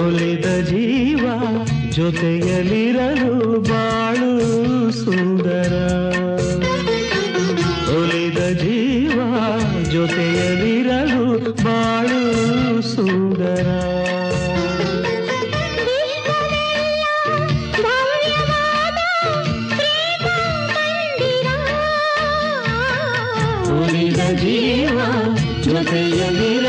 ಒಲಿದ ಜೀವ ಜೊತೆಯಲಿರಲು ಬಾಳು ಸುಂದರ ಒಲಿದ ಜೀವ ಜೊತೆಯಲಿರಲು ಬಾಳು ಸುಂದರ ಉಳಿದ ಜೀವ ಜೊತೆಯಲಿರಲು